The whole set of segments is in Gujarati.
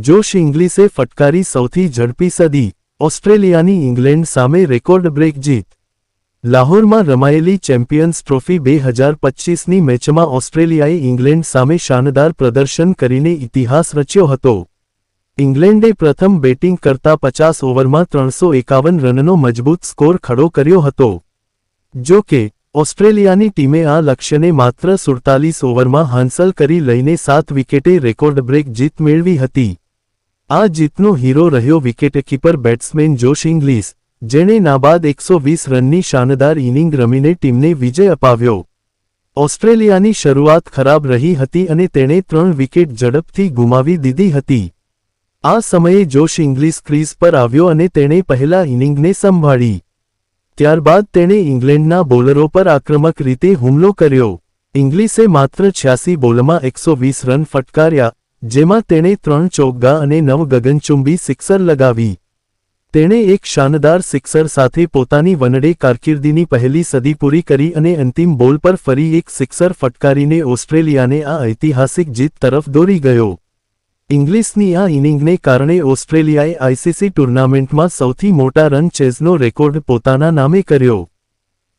જોશ ઇંગ્લિશે ફટકારી સૌથી ઝડપી સદી, ઓસ્ટ્રેલિયાની ઇંગ્લેન્ડ સામે રેકોર્ડ બ્રેક જીત. લાહોરમાં રમાયેલી ચેમ્પિયન્સ ટ્રોફી બે હજાર પચ્ચીસની મેચમાં ઓસ્ટ્રેલિયાએ ઇંગ્લેન્ડ સામે શાનદાર પ્રદર્શન કરીને ઇતિહાસ રચ્યો હતો. ઇંગ્લેન્ડે પ્રથમ બેટિંગ કરતા પચાસ ઓવરમાં ત્રણસો એકાવન રનનો મજબૂત સ્કોર ખડો કર્યો હતો. જો કે, ઓસ્ટ્રેલિયાની ટીમે આ લક્ષ્યને માત્ર સુડતાલીસ ઓવરમાં હાંસલ કરી લઈને સાત વિકેટે રેકોર્ડ બ્રેક જીત મેળવી હતી. આ જીતનો હીરો રહ્યો વિકેટકીપર બેટ્સમેન જોશ ઇંગ્લિશ જેણે નાબાદ એકસો વીસ રનની શાનદાર ઇનિંગ રમીને ટીમને વિજય અપાવ્યો. ઓસ્ટ્રેલિયાની શરૂઆત ખરાબ રહી હતી અને તેણે ત્રણ વિકેટ ઝડપથી ગુમાવી દીધી હતી. આ સમયે જોશ ઇંગ્લિશ ક્રીઝ પર આવ્યો અને તેણે પહેલા ઇનિંગને સંભાળી. ત્યારબાદ તેણે ઇંગ્લેન્ડના બોલરો પર આક્રમક રીતે હુમલો કર્યો. ઇંગ્લિશે માત્ર છ્યાસી બોલમાં એકસો વીસ રન ફટકાર્યા જેમાં તેણે ત્રણ ચોગ્ગા અને નવ ગગનચુંબી સિક્સર લગાવી. તેણે એક શાનદાર સિક્સર સાથે પોતાની વનડે કારકિર્દીની પહેલી સદી પૂરી કરી અને અંતિમ બોલ પર ફરી એક સિક્સર ફટકારીને ઓસ્ટ્રેલિયાને આ ઐતિહાસિક જીત તરફ દોરી ગયો. ઇંગ્લિશની આ ઇનિંગને કારણે ઓસ્ટ્રેલિયાએ આઈસીસી ટુર્નામેન્ટમાં સૌથી મોટા રન ચેઝનો રેકોર્ડ પોતાના નામે કર્યો.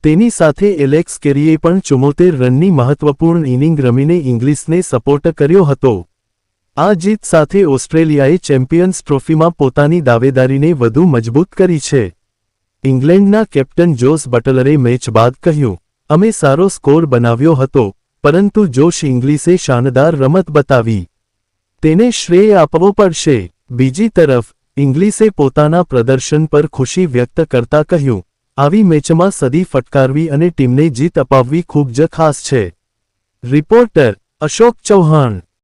તેની સાથે એલેક્સ કેરીએ પણ ચુમ્મોતેર રનની મહત્વપૂર્ણ ઇનિંગ રમીને ઇંગ્લિશને સપોર્ટ કર્યો હતો. આ જીત સાથે ઓસ્ટ્રેલિયાએ ચેમ્પિયન્સ ટ્રોફીમાં પોતાની દાવેદારીને વધુ મજબૂત કરી છે. ઇંગ્લેન્ડના કેપ્ટન જોસ બટલરે મેચ બાદ કહ્યું, અમે સારો સ્કોર બનાવ્યો હતો, પરંતુ જોશ ઇંગ્લિશે શાનદાર રમત બતાવી. તેને શ્રેય આપવો પડશે. બીજી તરફ, ઇંગ્લિશે પોતાના પ્રદર્શન પર ખુશી વ્યક્ત કરતા કહ્યું, આવી મેચમાં સદી ફટકારવી અને ટીમને જીત અપાવવી ખૂબ જ ખાસ છે. રિપોર્ટર અશોક ચૌહાણ